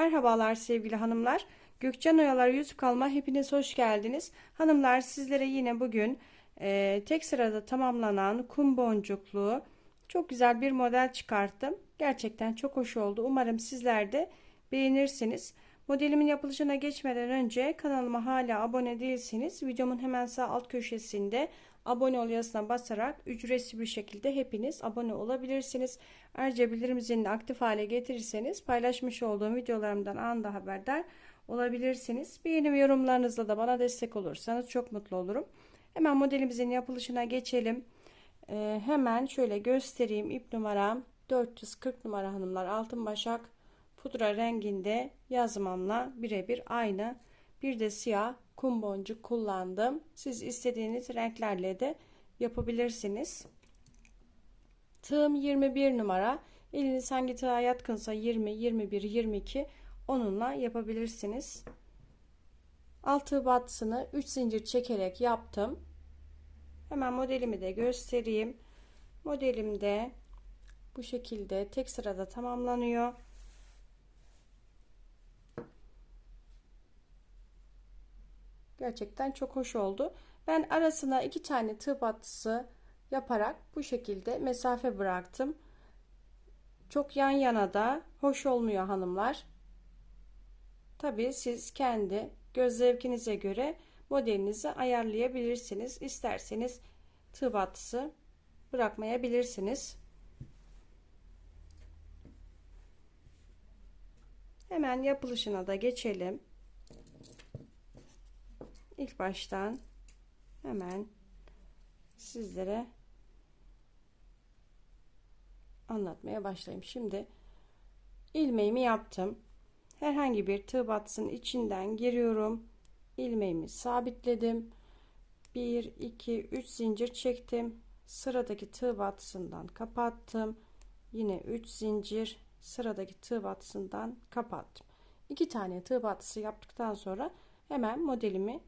Merhabalar sevgili hanımlar. Gökcan Oyalar YouTube kanalıma hepiniz hoş geldiniz. Hanımlar sizlere yine bugün e, tek sırada tamamlanan kum boncuklu çok güzel bir model çıkarttım. Gerçekten çok hoş oldu. Umarım sizler de beğenirsiniz. Modelimin yapılışına geçmeden önce kanalıma hala abone değilseniz videomun hemen sağ alt köşesinde abone ol yazısına basarak ücretsiz bir şekilde hepiniz abone olabilirsiniz. Ayrıca bildirim zilini aktif hale getirirseniz paylaşmış olduğum videolarımdan anında haberdar olabilirsiniz. Beğeni yorumlarınızla da bana destek olursanız çok mutlu olurum. Hemen modelimizin yapılışına geçelim. Ee, hemen şöyle göstereyim. İp numaram 440 numara hanımlar altın başak pudra renginde yazmamla birebir aynı. Bir de siyah kum boncuk kullandım. Siz istediğiniz renklerle de yapabilirsiniz. Tığım 21 numara. Eliniz hangi tığa yatkınsa 20, 21, 22 onunla yapabilirsiniz. Altı battısını 3 zincir çekerek yaptım. Hemen modelimi de göstereyim. Modelimde bu şekilde tek sırada tamamlanıyor. Gerçekten çok hoş oldu. Ben arasına iki tane tığ battısı yaparak bu şekilde mesafe bıraktım. Çok yan yana da hoş olmuyor hanımlar. Tabi siz kendi göz zevkinize göre modelinizi ayarlayabilirsiniz. İsterseniz tığ battısı bırakmayabilirsiniz. Hemen yapılışına da geçelim ilk baştan hemen sizlere anlatmaya başlayayım. Şimdi ilmeğimi yaptım. Herhangi bir tığ batsın içinden giriyorum. ilmeğimi sabitledim. 1 2 3 zincir çektim. Sıradaki tığ battısından kapattım. Yine 3 zincir sıradaki tığ battısından kapattım. 2 tane tığ battısı yaptıktan sonra hemen modelimi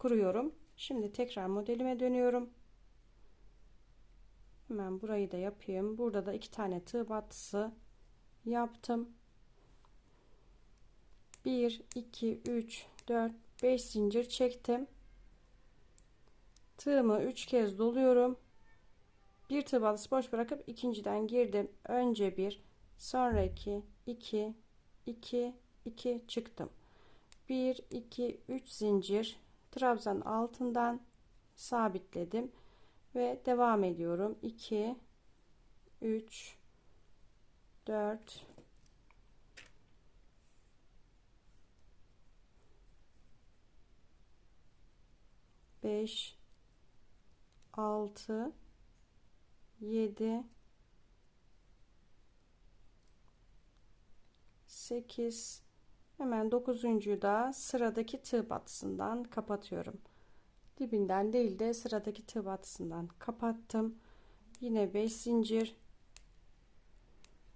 kuruyorum. Şimdi tekrar modelime dönüyorum. Hemen burayı da yapayım. Burada da iki tane tığ battısı yaptım. 1 2 3 4 5 zincir çektim. Tığımı 3 kez doluyorum. Bir tığ battısı boş bırakıp ikinciden girdim. Önce bir, sonra iki, iki, iki, iki çıktım. 1 2 3 zincir trabzan altından sabitledim ve devam ediyorum. 2 3 4 5 6 7 8 Hemen dokuzuncuyu da sıradaki tığ batısından kapatıyorum. Dibinden değil de sıradaki tığ batısından kapattım. Yine 5 zincir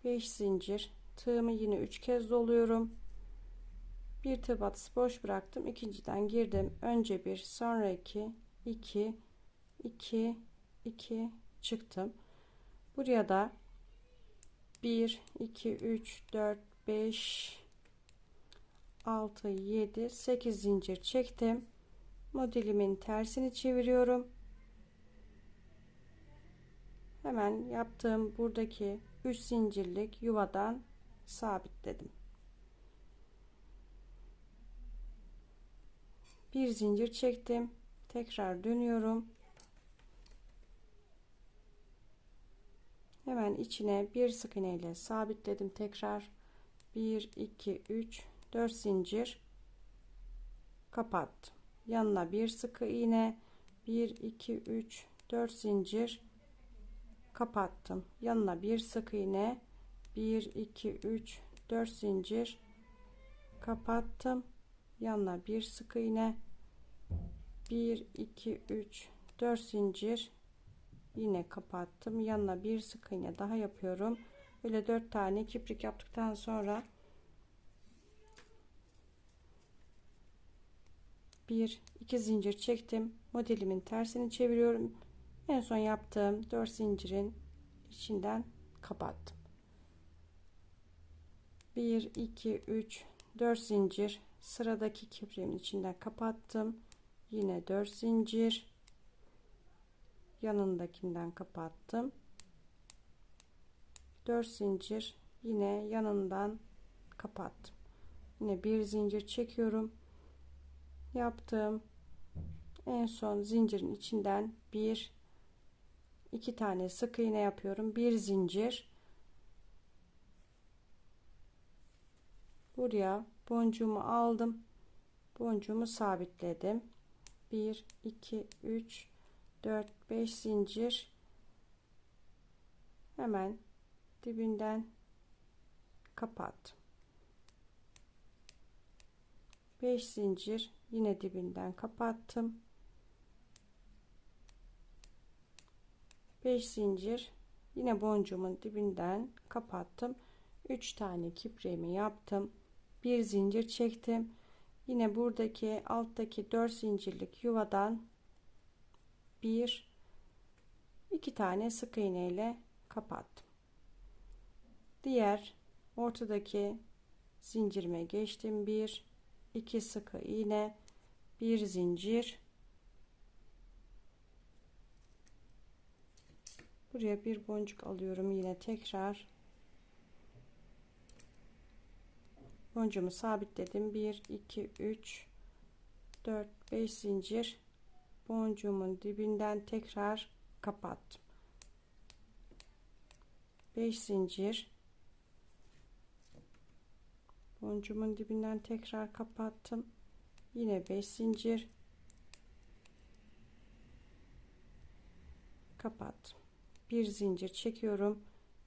5 zincir tığımı yine 3 kez doluyorum. Bir tığ batısı boş bıraktım. İkinciden girdim. Önce bir, sonra iki, iki, iki, iki çıktım. Buraya da 1 2 3 4 5 6 7 8 zincir çektim. Modelimin tersini çeviriyorum. Hemen yaptığım buradaki 3 zincirlik yuvadan sabitledim. Bir zincir çektim. Tekrar dönüyorum. Hemen içine bir sık iğne ile sabitledim tekrar. 1 2 3 4 zincir. Kapattım. Yanına bir sıkı iğne. 1 2 3 4 zincir. Kapattım. Yanına bir sık iğne. 1 2 3 4 zincir. Kapattım. Yanına bir sık iğne. 1 2 3 4 zincir. Yine kapattım. Yanına bir sık iğne daha yapıyorum. Böyle 4 tane kiprik yaptıktan sonra bir iki zincir çektim. Modelimin tersini çeviriyorum. En son yaptığım 4 zincirin içinden kapattım. 1 2 3 4 zincir sıradaki kipriğimin içinden kapattım. Yine 4 zincir yanındakinden kapattım. 4 zincir yine yanından kapattım. Yine bir zincir çekiyorum yaptım en son zincirin içinden bir iki tane sık iğne yapıyorum. Bir zincir. Buraya boncuğumu aldım. Boncuğumu sabitledim. 1 2 3 4 5 zincir. Hemen dibinden kapat 5 zincir yine dibinden kapattım. 5 zincir. Yine boncuğumun dibinden kapattım. 3 tane kipremi yaptım. Bir zincir çektim. Yine buradaki alttaki 4 zincirlik yuvadan bir iki tane sık iğne ile kapattım. Diğer ortadaki zincirime geçtim. Bir iki sık iğne bir zincir. Buraya bir boncuk alıyorum yine tekrar. Boncuğumu sabitledim. 1 2 3 4 5 zincir. Boncuğumun dibinden tekrar kapattım. 5 zincir. Boncuğumun dibinden tekrar kapattım yine 5 zincir. Kapattım. Bir zincir çekiyorum.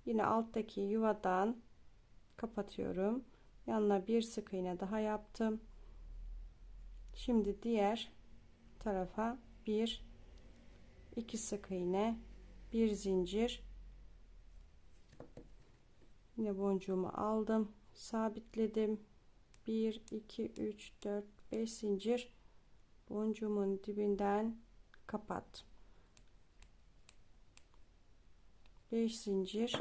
Yine alttaki yuvadan kapatıyorum. Yanına bir sık iğne daha yaptım. Şimdi diğer tarafa bir iki sık iğne bir zincir. Yine boncuğumu aldım sabitledim 1 2 3 4 5 zincir boncuğumun dibinden kapat. 5 zincir.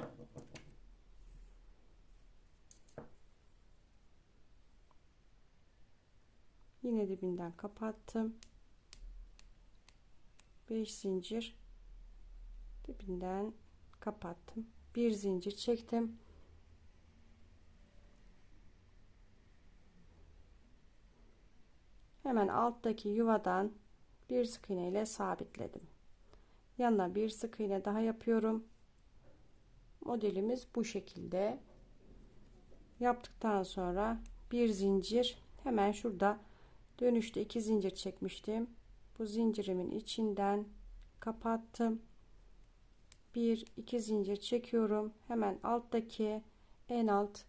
Yine dibinden kapattım. 5 zincir dibinden kapattım. Bir zincir çektim hemen alttaki yuvadan bir sık iğne ile sabitledim. Yanına bir sık iğne daha yapıyorum. Modelimiz bu şekilde. Yaptıktan sonra bir zincir hemen şurada dönüşte iki zincir çekmiştim. Bu zincirimin içinden kapattım. Bir iki zincir çekiyorum. Hemen alttaki en alt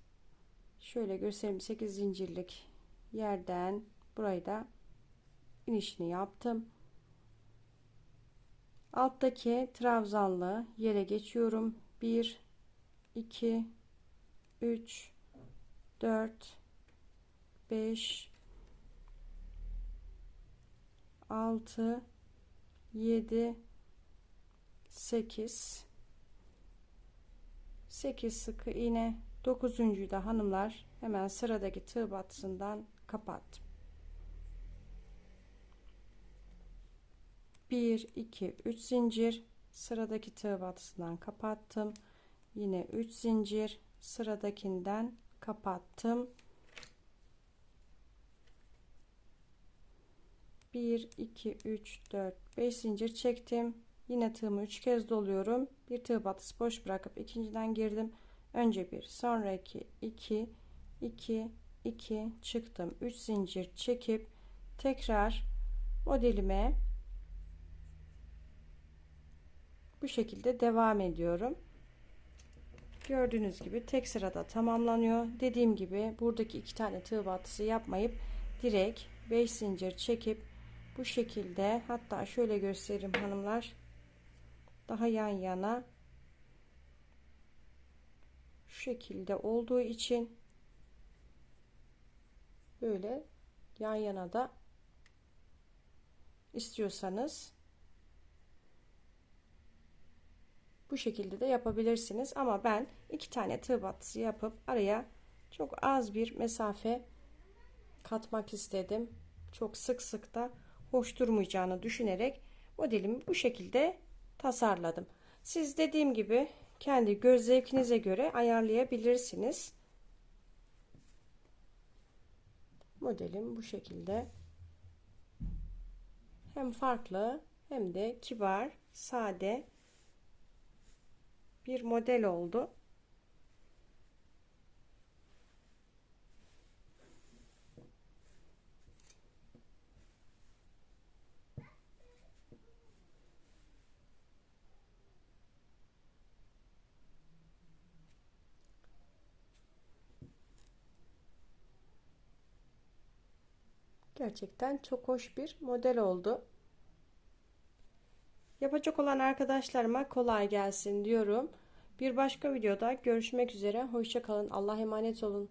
şöyle göstereyim 8 zincirlik yerden burayı da inişini yaptım. Alttaki trabzanlı yere geçiyorum. 1 2 3 4 5 6 7 8 8 sık iğne. 9. da hanımlar hemen sıradaki tığ batısından kapattım 1 2 3 zincir. Sıradaki tığ batısından kapattım. Yine 3 zincir. Sıradakinden kapattım. 1 2 3 4 5 zincir çektim. Yine tığımı 3 kez doluyorum. Bir tığ batısı boş bırakıp ikinciden girdim. Önce bir sonra 2 2 2 2 çıktım. 3 zincir çekip tekrar modelime bu şekilde devam ediyorum. Gördüğünüz gibi tek sırada tamamlanıyor. Dediğim gibi buradaki iki tane tığ batısı yapmayıp direkt 5 zincir çekip bu şekilde hatta şöyle göstereyim hanımlar daha yan yana şu şekilde olduğu için böyle yan yana da istiyorsanız bu şekilde de yapabilirsiniz ama ben iki tane tığ battısı yapıp araya Çok az bir mesafe katmak istedim. Çok sık sık da hoş durmayacağını düşünerek modelimi bu şekilde tasarladım. Siz dediğim gibi kendi göz zevkinize göre ayarlayabilirsiniz. Modelim bu şekilde. Hem farklı hem de kibar, sade bir model oldu. Gerçekten çok hoş bir model oldu. Yapacak olan arkadaşlarıma kolay gelsin diyorum. Bir başka videoda görüşmek üzere. Hoşçakalın. Allah emanet olun.